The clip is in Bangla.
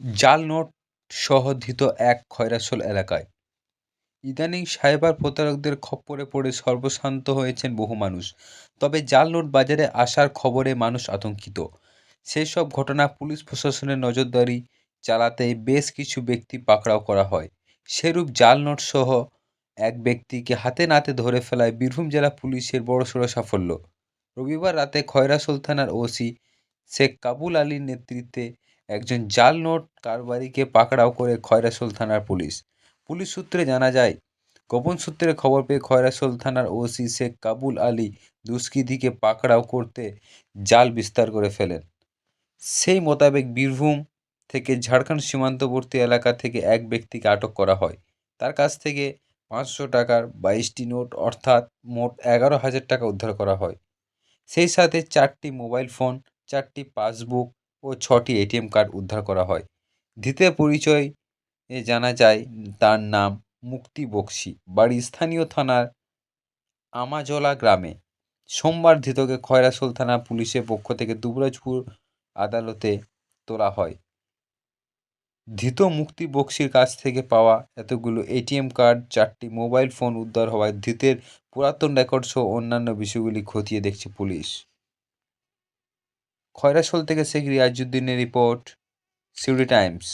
জাল নোট সহ ধৃত এক খয়রাশোল এলাকায়। ইদানিং সাইবার প্রতারকদের খপ্পরে পড়ে সর্বশান্ত হয়েছেন বহু মানুষ। তবে জাল নোট বাজারে আসার খবরে মানুষ আতঙ্কিত। সেই সব ঘটনা পুলিশ প্রশাসনের নজরদারি চালাতে বেশ কিছু ব্যক্তি পাকড়াও করা হয়। সেরূপ জাল নোট সহ এক ব্যক্তিকে হাতে নাতে ধরে ফেলায় বীরভূম জেলা পুলিশের বড়সড় সাফল্য। রবিবার রাতে খয়রাশোল থানার ওসি শেখ কাবুল আলীর নেতৃত্বে একজন জাল নোট কারবারিকে পাকড়াও করে খয়রাসোল থানার পুলিশ। পুলিশ সূত্রে জানা যায়, গোপন সূত্রে খবর পেয়ে খয়রাসোল থানার ওসি শেখ কাবুল আলী দুষ্কৃতীকে পাকড়াও করতে জাল বিস্তার করে ফেলেন। সেই মোতাবেক বীরভূম থেকে ঝাড়খণ্ড সীমান্তবর্তী এলাকা থেকে এক ব্যক্তিকে আটক করা হয়। তার কাছ থেকে পাঁচশো টাকার বাইশটি নোট অর্থাৎ মোট এগারো হাজার টাকা উদ্ধার করা হয়। সেই সাথে চারটি মোবাইল ফোন, চারটি পাসবুক ও ছটি এটিএম কার্ড উদ্ধার করা হয়। ধৃতের পরিচয় জানা যায়, তার নাম মুক্তি বক্সি। বাড়ি স্থানীয় থানার আমাজলা গ্রামে। সোমবার ধৃতকে খয়রাসোল থানা পুলিশের পক্ষ থেকে দুবরাজপুর আদালতে তোলা হয়। ধৃত মুক্তি বক্সির কাছ থেকে পাওয়া এতগুলো এটিএম কার্ড, চারটি মোবাইল ফোন উদ্ধার হওয়ায় ধৃতের পুরাতন রেকর্ড সহ অন্যান্য বিষয়গুলি খতিয়ে দেখছে পুলিশ। খয়রাসোল থেকে শেখ রিয়াজুদ্দিনের রিপোর্ট সিউড়ি টাইমস।